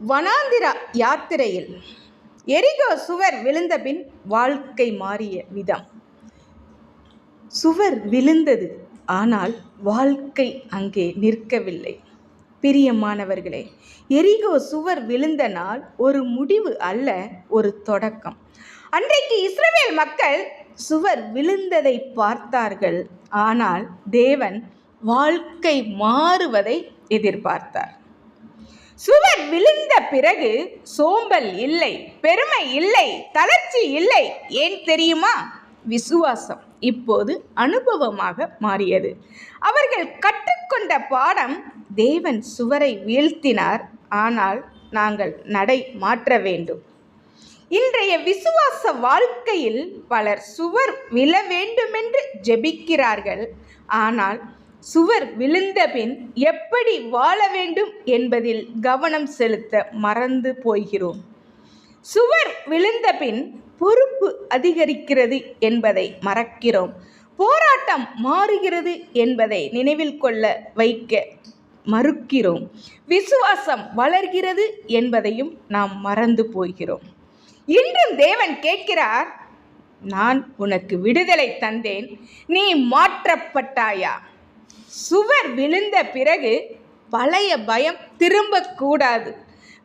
வனாந்திர யாத்திரையில் எரிகோ சுவர் விழுந்தபின் வாழ்க்கை மாறிய விதம். சுவர் விழுந்தது ஆனால் வாழ்க்கை அங்கே நிற்கவில்லை. பிரியமானவர்களே எரிகோ சுவர் விழுந்த நாள் ஒரு முடிவு அல்ல ஒரு தொடக்கம். அன்றைக்கு இஸ்ரேல் மக்கள் சுவர் விழுந்ததை பார்த்தார்கள் ஆனால் தேவன் வாழ்க்கை மாறுவதை எதிர்பார்த்தார். சுவர் விழுந்த பிறகு சோம்பல் இல்லை பெருமை இல்லை தளர்ச்சி இல்லை. ஏன் தெரியுமா? விசுவாசம் இப்போது அனுபவமாக மாறியது. அவர்கள் கற்றுக்கொண்ட பாடம் தேவன் சுவரை வீழ்த்தினார் ஆனால் நாங்கள் நடை மாற்ற வேண்டும் இன்றைய விசுவாச வாழ்க்கையில் பலர் சுவர் விழ வேண்டுமென்று ஜெபிக்கிறார்கள். ஆனால் சுவர் விழுந்தபின் எப்படி வாழ வேண்டும் என்பதில் கவனம் செலுத்த மறந்து போகிறோம். சுவர் விழுந்தபின் பொறுப்பு அதிகரிக்கிறது என்பதை மறக்கிறோம். போராட்டம் மாறுகிறது என்பதை நினைவில் கொள்ள வைக்க மறுக்கிறோம். விசுவாசம் வளர்கிறது என்பதையும் நாம் மறந்து போகிறோம். இன்றும் தேவன் கேட்கிறார் நான் உனக்கு விடுதலை தந்தேன் நீ மாற்றப்பட்டாயா? சுவர் விழுந்த பிறகு பழைய பயம் திரும்பக்கூடாது.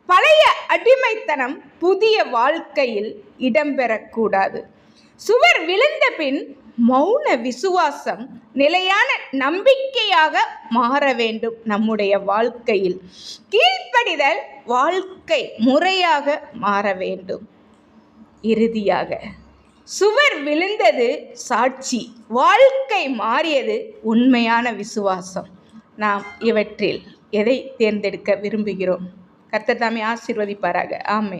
பழைய அடிமைத்தனம் புதிய வாழ்க்கையில் இடம்பெறக்கூடாது. சுவர் விழுந்த பின் மௌன விசுவாசம் நிலையான நம்பிக்கையாக மாற வேண்டும் நம்முடைய வாழ்க்கையில். கீழ்ப்படிதல் வாழ்க்கை முறையாக மாற வேண்டும். இறுதியாக சுவர் விழுந்தது சாட்சி வாழ்க்கை மாறியது உண்மையான விசுவாசம். நாம் இவற்றில் எதை தேர்ந்தெடுக்க விரும்புகிறோம்? கர்த்தர் தாமே ஆசிர்வதிப்பாராக. ஆமை